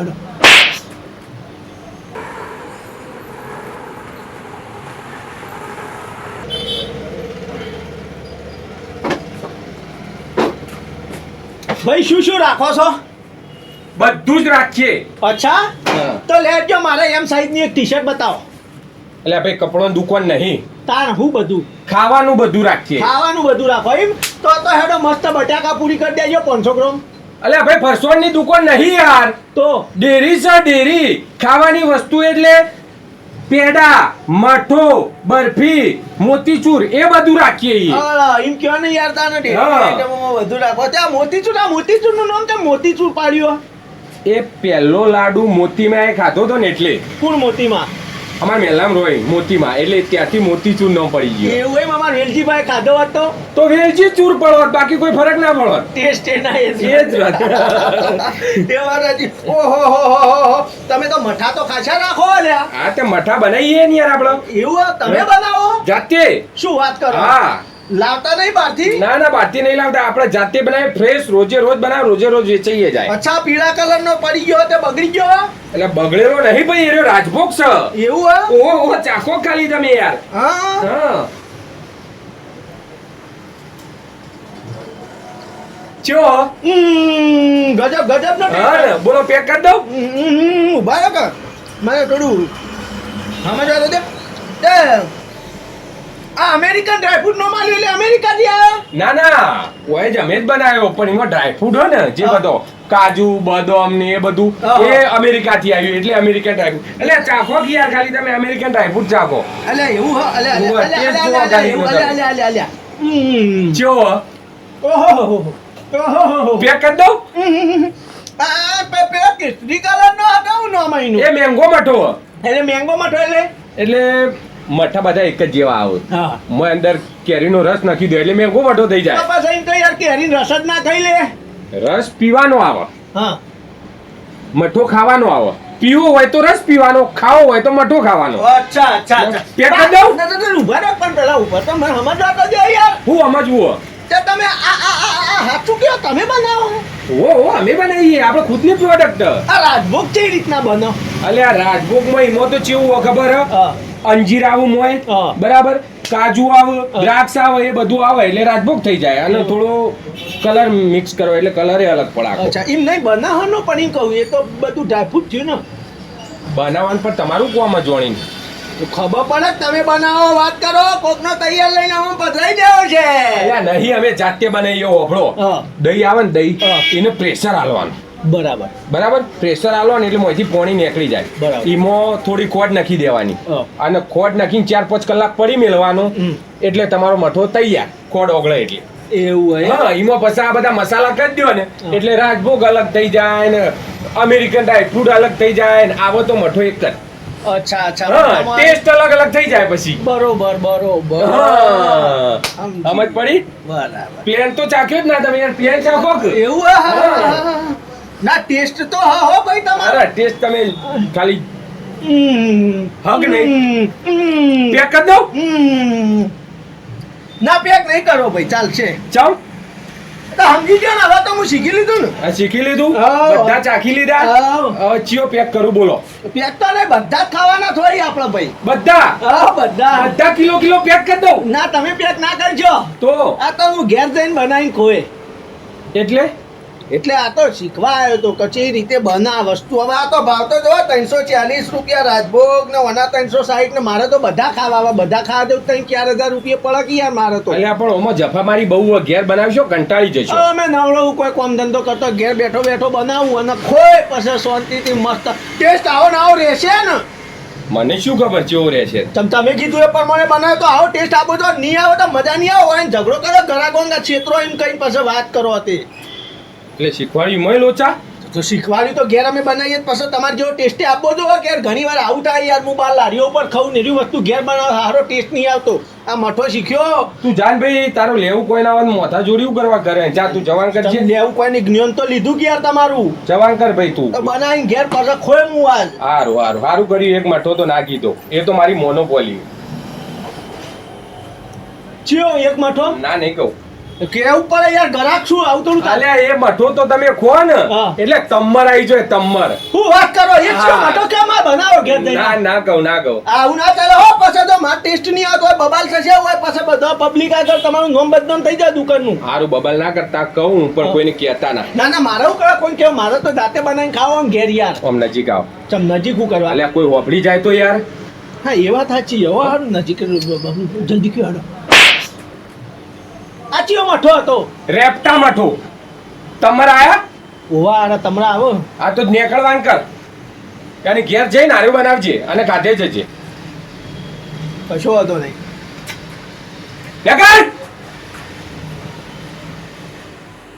હડો ભાઈ શું શું રાખો છો? બધું જ રાખીએ. અચ્છા? તો લેજો મારે એમ સાઈઝની એક ટી શર્ટ બતાવો. એટલે ભાઈ કપડાની દુકાન નહીં. તાણ હું બધું. ખાવાનું બધું રાખીએ. ખાવાનું બધું રાખો એમ? તો તો હેડો મસ્ત બટાકા પૂરી કરી દેજો પાંચસો ગ્રામ. એટલે ભાઈ ફરસોણની દુકાન નહીં યાર. તો? ડેરી છે ડેરી. ખાવાની વસ્તુ એટલે પેડા મઠો બરફી મોતીચૂર એ બધું રાખીએ ઈ. એમ કયો ને યાર તાને ડેરી. આઈટમોમાં વધુ રાખો. ત્યાં મોતીચૂર આ મોતીચૂરનું નામ કેમ મોતીચૂર પાડ્યો? એ પહેલો લાડુ મોતીમાં એ ખાધો તો ને એટલે. કોણ મોતીમાં? અમારા મેલામ રોય મોતીમાં. એટલે ત્યાંથી મોતીચૂર ન પડી ગયો. એવું એમ અમાર વેલજીભાઈ ખાધો હતો તો? તો વેલજી ચૂર પડો બાકી કોઈ ફરક ના પડોત ટેસ્ટ એના એ જ વાત. વાત હતી. ઓહો હો હો હો હો. તમે તો મઠા તો ખાસા રાખો અલ્યા હા તે મઠા બનાવીએ ને યાર આપણે એવું તમે બનાવો? જાતે? શું વાત કરો? હા. લાવતા નહીં બહારથી? ના ના બહારથી નહીં લાવતા. આપણે જાતે બનાવી ફ્રેશ રોજે રોજ બનાવ રોજે રોજ વેચાઈએ જાય. અચ્છા પીળા કલર નો પડી ગયો તે બગડી ગયો એટલે બગડેલો નહીં ભાઈ એનો રાજભોગ છે. એવું હા ઓ ઓ ચાખો ખાલી તમે યાર. હા. હા. ચો. ગજબ ગજબ નો હા બોલો પેક કરી દો ઊભા રહો મને થોડું સમજવા દે તે આ અમેરિકન ડ્રાયફ્રૂટ નો માલ્યો એટલે અમેરિકા થી આવ્યા ના ના. ઓય જ અમે જ બનાવ્યો પણ એમાં ડ્રાયફ્રૂટ હોય ને જે બધો કાજુ બદામ ને એ બધું એ અમેરિકા થી આવ્યું એટલે અમેરિકન ડ્રાયફ્રૂટ એટલે ચાખો કે યાર ખાલી તમે અમેરિકન ડ્રાયફ્રૂટ ચાખો. એટલે એવું હા અલ્યા અલ્યા અલ્યા હમ. ચો ઓહોહોહો. ઓહોહોહો. પેક કરી દઉં. આ પે- પેલા કેસરી કલર નો હતો હું નામ એનું. એ મેંગો મઠો. એટલે મેંગો મઠો એટલે? એટલે મઠા બધા એક જ જેવા આવો. હા. મેં અંદર કેરીનો રસ નાખી દો એટલે મેંગો મઠો થઈ જાય. બસ આઈને તો યાર કેરીનો રસ જ ના ખાઈ લે. રસ પીવાનો આવે. હા. મઠો ખાવાનો આવે. પીવો હોય તો રસ પીવાનો ખાવો હોય તો મઠો ખાવાનો. અચ્છા અચ્છા પેટ કરી દઉં? ના, ના, ના, ઊભા રહો પણ પેલા ઊભા તો મને સમજવા તો યાર. હું સમજવું તે તમે આ આ આ હાથું હાચું કયો? તમે બનાવો. ઓ ઓ અમે બનાવીએ આપણે ખુદની પ્રોડક્ટ આ રાજભોગ કઈ રીતના બનો? અલે આ રાજભોગમાં એમાં તો ચેવું હોય ખબર અંજીર આવું મોય બરાબર? કાજુ આવે દ્રાક્ષ આવે એ બધું આવે એટલે રાજભોગ થઈ જાય. અને થોડો કલર મિક્સ કરો એટલે કલર અલગ પડે. અચ્છા એમ નહીં બનાવવાનો પણ એમ કહું એ તો બધું ડ્રાયફ્રૂટ થયું ને. બનાવવાનું પણ તમારું કોમ જોણી ખબર પડે તમે બનાવો વાત કરો કોકનો તૈયાર લઈને આમાં પધરાઈ દેવો છે. અલ્યા નહીં અમે જાતે બનાવીએ ઓભળો હા. દહીં આવે ને દહીં. એને પ્રેશર હાલવાનું. બરાબર. બરાબર? પ્રેશર હાલવાનું એટલે મોંથી પોણી નીકળી જાય. એમાં થોડી ખોટ નાખી દેવાની. અને ખોટ નાખીને ચાર પાંચ કલાક પડી મેળવાનું એટલે તમારો મઠો તૈયાર. ખોટ ઓગળે એટલે. એવું હોય હા એમાં પછી આ બધા મસાલા કરી દો ને એટલે રાજભોગ અલગ થઈ જાય ને અમેરિકન ડ્રાય ફ્રૂટ અલગ થઈ જાય ને આવો તો મઠો એક જ. અચ્છા અચ્છા. ટેસ્ટ અલગ અલગ થઈ જાય પછી. બરોબર બરોબર. સમજ પડી? બરાબર. પ્લેન તો ચાખ્યો જ ના તમે યાર પ્લેન ચાખો એવું. ના ટેસ્ટ તો હા હો ભાઈ તમારા. ટેસ્ટ તમે ખાલી. હગ નહીં. પેક કરી દો. ના પેક નહીં કરો ભાઈ ચાલશે. ચાલ. સમજી ગયો ને હવે તો હું શીખી લીધું ને. શીખી લીધું? બધા ચાખી લીધા. હવે ચિયો પેક કરું બોલો. પેક તો ને બધા જ ખાવાના થોડી આપણે ભાઈ. બધા? હા બધા. બધા કિલો કિલો પેક કરી દઉં? ના તમે પેક ના કરજો. તો? આ તો હું ઘેર જઈને બનાવીને ખોએ એટલે? એટલે આ તો શીખવા આવ્યો તો કચી રીતે બના વસ્તુ. હવે આ તો ભાવ તો જો ત્રણસો ચાલીસ રૂપિયા રાજભોગ ને ઓના ત્રણસો સાહીઠ ને મારે તો બધા ખાવા આવે. બધા ખાવા દઉં ત્રણ ચાર હજાર રૂપિયા પડે યાર મારે તો? અહીંયા પણ ઓમાં જફા મારી બહુ ઘેર બનાવશો કંટાળી જશો. અમે નવડો કોઈ કોમ ધંધો કરતો ઘેર બેઠો બેઠો બનાવું અને ખોય પછી શાંતિથી મસ્ત. ટેસ્ટ આવો ને આવો રહેશે ને. મને શું ખબર ચેવો એવું રહેશે? તમ તમે કીધું એ પ્રમાણે બનાવે તો આવો ટેસ્ટ આપો તો નહીં આવે તો મજા નહીં આવો. એને ઝઘડો કરો ઘરા ગોંગા છેતરો એમ કઈ પછી વાત કરો હતી. એટલે શીખવાડ્યું મય લોચા? તો શીખવાડી તો ઘેર અમે બનાવીએ પછી તમારે જેવો ટેસ્ટે આપવો જો ઘેર. ઘણી વાર આવું થાય યાર હું બાર લારીઓ પર ખાઉં ને વસ્તુ ઘેર બનાવ સારો ટેસ્ટ નહીં આવતો. આ મઠો શીખ્યો? તું જાન ભાઈ તારું લેવું કોઈ ના મોથા જોડ્યું કરવા કરે જા તું જવાન કરજે. લેવું કોઈ જ્ઞાન તો લીધું કે યાર તમારું. જવાન કર ભાઈ તું. બનાવીને ઘેર પછી ખોય હું આજ. હારું હારું હારું કર્યું એક મઠો તો નાખી દો. એ તો મારી મોનોપોલી ચિયો એક મઠો? ના નહીં કહું. કેવું પડે યાર ગરાક શું આવતું અલ્યા એ મઠો તો તમે ખો ને. એટલે તમ્મર આવી જાય તમ્મર. હું વાત કરો એ છો મઠો કેમ આ બનાવો ઘેર ના ના કહું ના કહું. આવું ના ચાલે. હો પછી તો માર ટેસ્ટ નહીં આવતો હોય બબાલ થશે હોય પછી બધા પબ્લિક આગળ તમારું નોમ બદનામ થઈ જાય દુકાનનું. હારું બબાલ ના કરતા કહું પણ કોઈને કહેતા ના. ના ના મારે કરવા કોઈ કેવું મારે તો જાતે બનાવીને ખાવા ઘેર યાર. આમ નજીક આવ. ચમ નજીક હું કરવા? અલ્યા કોઈ હોપડી જાય તો યાર. હા એ વાત સાચી હો હારું નજીક જલ્દી કયો ચિયો મઠો હતો? રેપટા મઠો. તમર આયા? ઓવા અને તમારા આવો. આ તો નેકળવાન કર. અને ઘેર જઈને આર્યું બનાવજે અને કાઢે જજે. કશો હતો નહીં. નેકળ!